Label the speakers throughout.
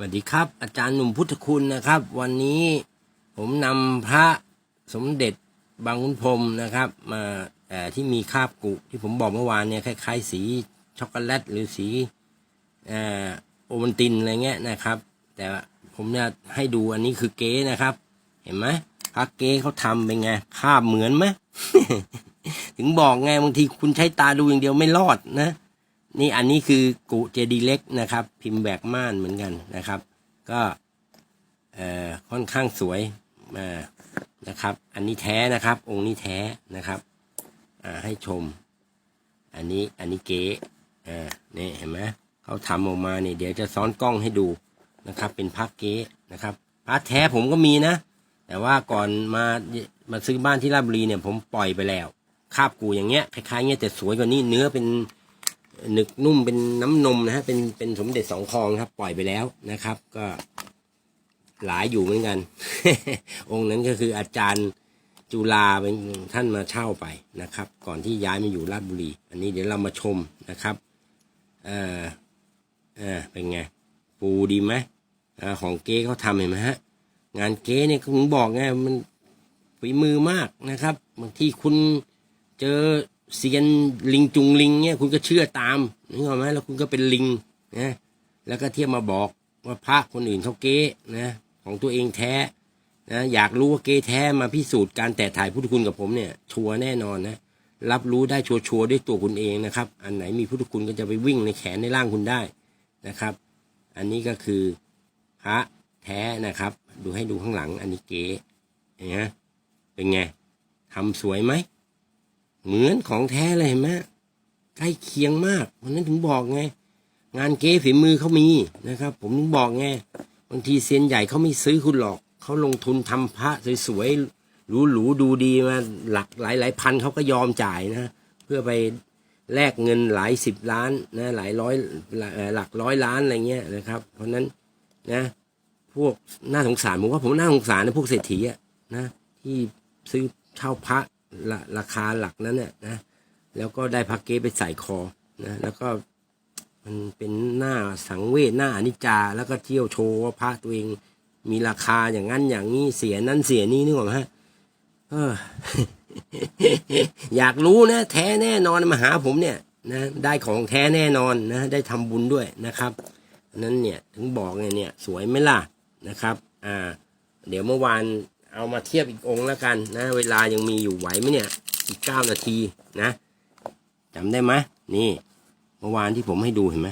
Speaker 1: สวัสดีครับ อาจารย์หนุ่มพุทธคุณนะครับ วันนี้ผมนำพระสมเด็จบางขุนพรมนะครับ มาที่มีคาบกุที่ผมบอกเมื่อวานเนี่ยคล้ายๆ สีช็อกโกแลตหรือสีอโอวัลตินอะไรเงี้ยนะครับ แต่ว่าผมเนี่ยให้ดูอันนี้คือเก๊นะครับ เห็นไหมพระเก๊เขาทำเป็นไงคาบเหมือนไหมถึงบอกไงบางทีคุณใช้ตาดูอย่างเดียวไม่รอดนะ นี่อันนี้คือกุเจดีเล็กนะครับ พิมพ์แบกม่านเหมือนกันนะครับ ก็เอ่อค่อนข้างสวยอ่านะครับ อันนี้แท้นะครับ องค์นี้แท้นะครับอ่าให้ชม อันนี้อันนี้เก๋อ่านี่เห็นไหมเขาทำออกมาเนี่ยเดี๋ยวจะซ้อนกล้องให้ดูนะครับ เป็นพระเก๋นะครับพระแท้ผมก็มีนะ แต่ว่าก่อนมามาซื้อบ้านที่ราชบุรีเนี่ยผมปล่อยไปแล้วคาบกูอย่างเงี้ยคล้ายๆเงี้ยแต่สวยกว่านี้เนื้อเป็น หนึกนุ่มเป็นน้ำนมนะฮะเป็นเป็นสมเด็จสองคลองครับ ปล่อยไปแล้วนะครับ ก็หลายอยู่เหมือนกัน องค์นั้นก็คืออาจารย์จุฬาเป็นท่านมาเช่าไปนะครับ ก่อนที่ย้ายมาอยู่ราชบุรี อันนี้เดี๋ยวเรามาชมนะครับเออเออเป็นไงปูดีไหมอของเก๊เขาทำเห็นไหมฮะ งานเก๊เนี่ยผมบอกไงมันฝีมือมากนะครับบางทีคุณเจอ เซียนลิงจุงลิงเนี่ยคุณก็เชื่อตามนึกออกไหมแล้วคุณก็เป็นลิงนะแล้วก็เทียบมาบอกว่าพระคนอื่นเขาเก๊นะของตัวเองแท้นะอยากรู้ว่าเก๊แท้มาพิสูจน์การแต่ถ่ายพุทธคุณกับผมเนี่ยชัวร์แน่นอนนะรับรู้ได้ชัวร์ๆด้วยตัวคุณเองนะครับ อันไหนมีพุทธคุณก็จะไปวิ่งในแขนในร่างคุณได้นะครับ อันนี้ก็คือพระแท้นะครับ ดูให้ดูข้างหลังอันนี้เก๋เนไหมเป็นไงทำสวยไหม เหมือนของแท้เลยเห็นไหมใกล้เคียงมากวันนั้นถึงบอกไง งานเก๋ฝีมือเขามีนะครับ ผมถึงบอกไงบางทีเซียนใหญ่เขาไม่ซื้อคุณหรอกเขาลงทุนทำพระสวยๆหรูๆดูดีมาหลักหลายหลายพันเขาก็ยอมจ่ายนะ เพื่อไปแลกเงินหลายสิบล้านนะหลายร้อยหลักร้อยล้านอะไรเงี้ยนะครับ เพราะฉะนั้นนะพวกน่าสงสารผมว่าผมน่าสงสารนะพวกเศรษฐีอะนะที่ซื้อเช่าพระ ละราคาหลักนั้นเนี่ยนะ แล้วก็ได้พระเก๊ไปใส่คอนะแล้วก็มันเป็นหน้าสังเวชหน้าอนิจจา แล้วก็เที่ยวโชว์ว่าพระตัวเองมีราคาอย่างนั้นอย่างนี้เสียนั้นเสียนี้นึกออกไหมฮะเออ อยากรู้นะ แท้แน่นอนมาหาผมเนี่ยนะได้ของแท้แน่นอนนะ ได้ทำบุญด้วยนะครับนั้นเนี่ยถึงบอกไงเนี่ย สวยไหมล่ะนะครับ อ่า เดี๋ยวเมื่อวาน เอามาเทียบอีกองค์แล้วกันนะ เวลายังมีอยู่ไหวไหมเนี่ยอีกเก้านาทีนะจำได้ไหมนี่ เมื่อวานที่ผมให้ดูเห็นไหม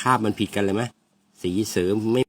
Speaker 1: คาบมันผิดกันเลยไหมสีเสริมไม่